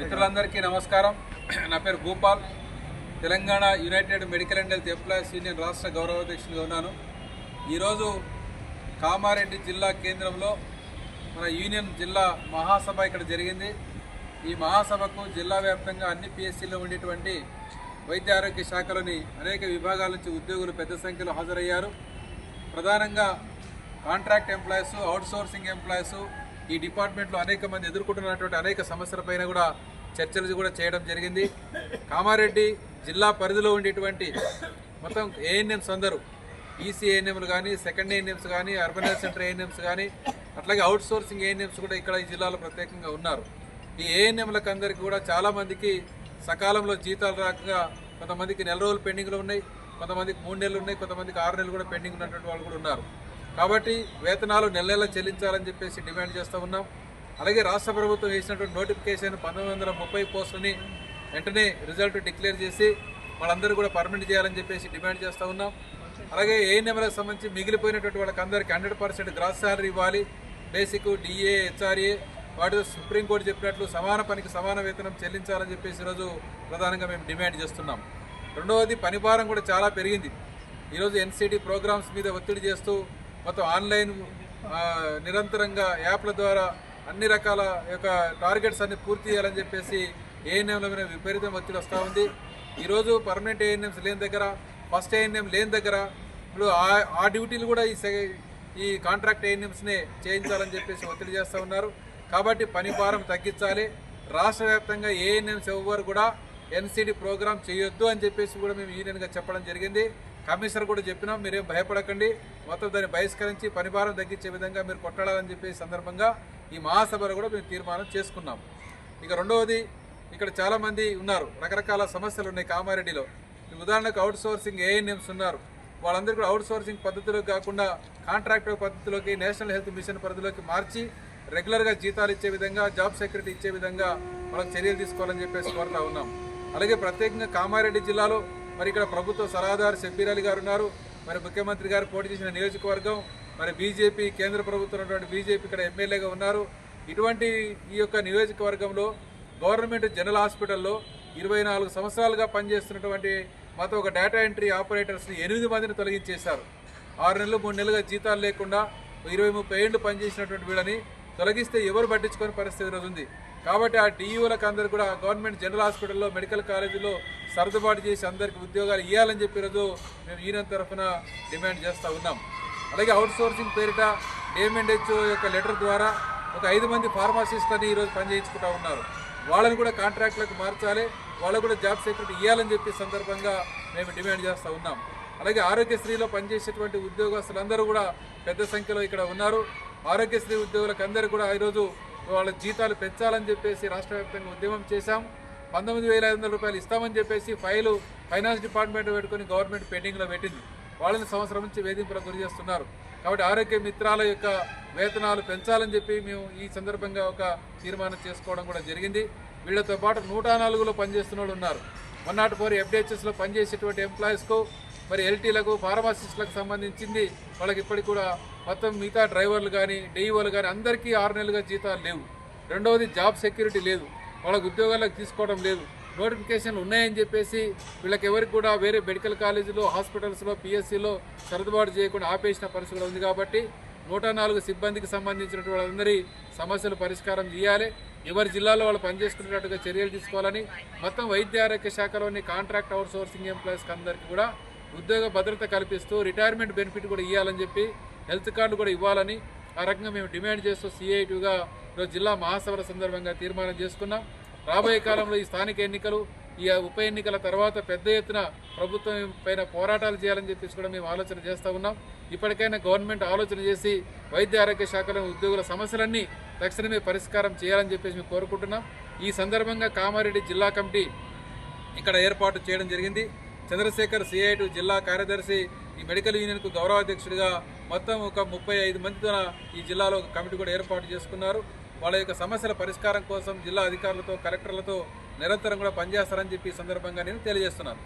మిత్రులందరికీ నమస్కారం. నా పేరు Bhoopal Telangana united medical and health employees union రాష్ట్ర గౌరవాధ్యక్షునిగా ఉన్నాను. ఈరోజు కామారెడ్డి జిల్లా కేంద్రంలో మన యూనియన్ జిల్లా మహాసభ ఇక్కడ జరిగింది. ఈ మహాసభకు జిల్లా వ్యాప్తంగా అన్ని పిఎస్సీలో ఉండేటువంటి వైద్య ఆరోగ్య శాఖలోని అనేక విభాగాల నుంచి ఉద్యోగులు పెద్ద సంఖ్యలో హాజరయ్యారు. ప్రధానంగా కాంట్రాక్ట్ ఎంప్లాయీస్ అవుట్సోర్సింగ్ ఎంప్లాయీస్ ఈ డిపార్ట్మెంట్లో అనేక మంది ఎదుర్కొంటున్నటువంటి అనేక సమస్యలపైన కూడా చర్చలు కూడా చేయడం జరిగింది. కామారెడ్డి జిల్లా పరిధిలో ఉండేటువంటి మొత్తం ఏఎన్ఎంస్ అందరూ ఈసీ ఏఎన్ఎంలు కానీ సెకండ్ ఏఎన్ఎంస్ కానీ అర్బన్ హెల్త్ సెంటర్ ఏఎన్ఎంస్ కానీ అట్లాగే అవుట్ సోర్సింగ్ ఏఎన్ఎంస్ కూడా ఇక్కడ ఈ జిల్లాలో ప్రత్యేకంగా ఉన్నారు. ఈ ఏఎన్ఎంలకు అందరికీ కూడా చాలామందికి సకాలంలో జీతాలు రాక కొంతమందికి నెల రోజులు పెండింగ్లో ఉన్నాయి కొంతమందికి మూడు నెలలు ఉన్నాయి కొంతమందికి ఆరు నెలలు కూడా పెండింగ్ ఉన్నటువంటి వాళ్ళు కూడా ఉన్నారు. కాబట్టి వేతనాలు నెల నెల చెల్లించాలని చెప్పేసి డిమాండ్ చేస్తూ ఉన్నాం. అలాగే రాష్ట్ర ప్రభుత్వం వేసినటువంటి నోటిఫికేషన్ పంతొమ్మిది వందల ముప్పై పోస్టులని వెంటనే రిజల్ట్ డిక్లేర్ చేసి వాళ్ళందరూ కూడా పర్మనెంట్ చేయాలని చెప్పేసి డిమాండ్ చేస్తూ ఉన్నాం. అలాగే ఏ నెంబర్కి సంబంధించి మిగిలిపోయినటువంటి వాళ్ళకందరికీ హండ్రెడ్ పర్సెంట్ గ్రాస్ శాలరీ ఇవ్వాలి. బేసిక్ డిఏ హెచ్ఆర్ఏ వాటితో సుప్రీంకోర్టు చెప్పినట్లు సమాన పనికి సమాన వేతనం చెల్లించాలని చెప్పేసి ఈరోజు ప్రధానంగా మేము డిమాండ్ చేస్తున్నాం. రెండవది పనిభారం కూడా చాలా పెరిగింది. ఈరోజు ఎన్సీటీ ప్రోగ్రామ్స్ మీద ఒత్తిడి చేస్తూ మొత్తం ఆన్లైన్ నిరంతరంగా యాప్ల ద్వారా అన్ని రకాల యొక్క టార్గెట్స్ అన్ని పూర్తి చేయాలని చెప్పేసి ఏఎన్ఎంల మీద విపరీతం ఒత్తిడి వస్తూ ఉంది. ఈరోజు పర్మనెంట్ ఏఎన్ఎంస్ లేని దగ్గర ఫస్ట్ ఏఎన్ఎం లేని దగ్గర ఇప్పుడు ఆ- ఆ డ్యూటీలు కూడా ఈ ఈ కాంట్రాక్ట్ ఏఎన్ఎంస్నే చేయించాలని చెప్పేసి ఒత్తిడి చేస్తూ ఉన్నారు. కాబట్టి పని భారం తగ్గించాలి. రాష్ట్ర వ్యాప్తంగా ఏఎన్ఎంస్ ఎవ్వరు కూడా ఎన్సీడీ ప్రోగ్రామ్ చేయొద్దు అని చెప్పేసి కూడా మేము యూనియన్గా చెప్పడం జరిగింది. కమిషనర్ కూడా చెప్పినాం మీరేం భయపడకండి. మొత్తం దాన్ని బహిష్కరించి పనిభారం తగ్గించే విధంగా మీరు కొట్టాలని చెప్పే సందర్భంగా ఈ మహాసభలో కూడా మేము తీర్మానం చేసుకున్నాం. ఇక రెండవది ఇక్కడ చాలామంది ఉన్నారు. రకరకాల సమస్యలు ఉన్నాయి కామారెడ్డిలో. ఉదాహరణకు అవుట్ సోర్సింగ్ ఏఎన్ఎంస్ ఉన్నారు. వాళ్ళందరూ కూడా అవుట్ సోర్సింగ్ పద్ధతిలోకి కాకుండా కాంట్రాక్టర్ పద్ధతిలోకి నేషనల్ హెల్త్ మిషన్ పరిధిలోకి మార్చి రెగ్యులర్గా జీతాలు ఇచ్చే విధంగా జాబ్ సెక్యూరిటీ ఇచ్చే విధంగా వాళ్ళకి చర్యలు తీసుకోవాలని చెప్పేసి కోరుతా ఉన్నాం. అలాగే ప్రత్యేకంగా కామారెడ్డి జిల్లాలో మరి ఇక్కడ ప్రభుత్వ సలహాదారు షబ్బీర్ అలీ గారు ఉన్నారు. మరి ముఖ్యమంత్రి గారు పోటీ చేసిన నియోజకవర్గం మరి బీజేపీ కేంద్ర ప్రభుత్వం ఉన్నటువంటి బీజేపీ ఇక్కడ ఎమ్మెల్యేగా ఉన్నారు. ఇటువంటి ఈ యొక్క నియోజకవర్గంలో గవర్నమెంట్ జనరల్ హాస్పిటల్లో ఇరవై నాలుగు సంవత్సరాలుగా పనిచేస్తున్నటువంటి మాతో ఒక డేటా ఎంట్రీ ఆపరేటర్స్ని ఎనిమిది మందిని తొలగించేశారు. ఆరు నెలలు మూడు నెలలుగా జీతాలు లేకుండా ఇరవై ముప్పై ఏళ్ళు పనిచేసినటువంటి వీళ్ళని తొలగిస్తే ఎవరు పట్టించుకొని పరిస్థితి ఈరోజు ఉంది కాబట్టి ఆ డిఈఓలకు అందరూ కూడా గవర్నమెంట్ జనరల్ హాస్పిటల్లో మెడికల్ కాలేజీలో సర్దుబాటు చేసి అందరికీ ఉద్యోగాలు ఇవ్వాలని చెప్పి ఈరోజు మేము యూనియన్ తరఫున డిమాండ్ చేస్తూ ఉన్నాం. అలాగే అవుట్ సోర్సింగ్ పేరిట D M and H O యొక్క లెటర్ ద్వారా ఒక ఐదు మంది ఫార్మాసిస్ట్లని ఈరోజు పనిచేయించుకుంటా ఉన్నారు. వాళ్ళని కూడా కాంట్రాక్ట్లకు మార్చాలి వాళ్ళకు కూడా జాబ్ సెక్యూరిటీ ఇవ్వాలని చెప్పి సందర్భంగా మేము డిమాండ్ చేస్తూ ఉన్నాం. అలాగే ఆరోగ్యశ్రీలో పనిచేసేటువంటి ఉద్యోగస్తులందరూ కూడా పెద్ద సంఖ్యలో ఇక్కడ ఉన్నారు. ఆరోగ్యశ్రీ ఉద్యోగులకు అందరూ కూడా ఈరోజు వాళ్ళ జీతాలు పెంచాలని చెప్పేసి రాష్ట్ర వ్యాప్తంగా ఉద్యమం చేశాం. పంతొమ్మిది వేల ఐదు వందల రూపాయలు ఇస్తామని చెప్పేసి ఫైలు ఫైనాన్స్ డిపార్ట్మెంట్ పెట్టుకొని గవర్నమెంట్ పెండింగ్లో పెట్టింది. వాళ్ళని సంవత్సరం నుంచి వేధింపులకు గురి చేస్తున్నారు. కాబట్టి ఆరోగ్య మిత్రాల యొక్క వేతనాలు పెంచాలని చెప్పి మేము ఈ సందర్భంగా ఒక తీర్మానం చేసుకోవడం కూడా జరిగింది. వీళ్ళతో పాటు నూట నాలుగులో పనిచేస్తున్న వాళ్ళు ఉన్నారు. వన్ నాట్ ఫోర్ ఎఫ్డిహెచ్ఎస్లో పనిచేసేటువంటి ఎంప్లాయీస్కు మరి ఎల్టీలకు ఫార్మాసిస్టులకు సంబంధించింది వాళ్ళకి ఇప్పటికి కూడా మొత్తం మిగతా డ్రైవర్లు కానీ డీఈఓలు కానీ అందరికీ ఆరు నెలలుగా జీతాలు లేవు. రెండవది జాబ్ సెక్యూరిటీ లేదు. వాళ్ళకి ఉద్యోగాలకు తీసుకోవడం లేదు. నోటిఫికేషన్లు ఉన్నాయని చెప్పేసి వీళ్ళకి ఎవరికి కూడా వేరే మెడికల్ కాలేజీలో హాస్పిటల్స్లో పిఎస్సిలో సర్దుబాటు చేయకుండా ఆపేసిన పరిస్థితి కూడా ఉంది కాబట్టి నూట నాలుగు సిబ్బందికి సంబంధించినటువంటి వాళ్ళందరి సమస్యలు పరిష్కారం చేయాలి. ఎవరి జిల్లాలో వాళ్ళు పనిచేసుకునేటట్టుగా చర్యలు తీసుకోవాలని మొత్తం వైద్య ఆరోగ్య శాఖలోని కాంట్రాక్ట్ అవుట్ సోర్సింగ్ ఎంప్లాయీస్కి అందరికీ కూడా ఉద్యోగ భద్రత కల్పిస్తూ రిటైర్మెంట్ బెనిఫిట్ కూడా ఇవ్వాలని చెప్పి హెల్త్ కార్డు కూడా ఇవ్వాలని ఆ రకంగా మేము డిమాండ్ చేస్తూ సిఐటిగా ఈరోజు జిల్లా మహాసభల సందర్భంగా తీర్మానం చేసుకున్నాం. రాబోయే కాలంలో ఈ స్థానిక ఎన్నికలు ఈ ఉప ఎన్నికల తర్వాత పెద్ద ఎత్తున ప్రభుత్వం పైన పోరాటాలు చేయాలని చెప్పేసి కూడా మేము ఆలోచన చేస్తూ ఉన్నాం. ఇప్పటికైనా గవర్నమెంట్ ఆలోచన చేసి వైద్య ఆరోగ్య శాఖలో ఉద్యోగుల సమస్యలన్నీ తక్షణమే పరిష్కారం చేయాలని చెప్పేసి మేము కోరుకుంటున్నాం. ఈ సందర్భంగా కామారెడ్డి జిల్లా కమిటీ ఇక్కడ ఏర్పాటు చేయడం జరిగింది. చంద్రశేఖర్ సిఐటు జిల్లా కార్యదర్శి ఈ మెడికల్ యూనియన్కు గౌరవాధ్యక్షుడిగా మొత్తం ఒక ముప్పై ఐదు మందితో ఈ జిల్లాలో ఒక కమిటీ కూడా ఏర్పాటు చేసుకున్నారు. వాళ్ళ యొక్క సమస్యల పరిష్కారం కోసం జిల్లా అధికారులతో కలెక్టర్లతో నిరంతరం కూడా పనిచేస్తారని చెప్పి ఈ సందర్భంగా నేను తెలియజేస్తున్నాను.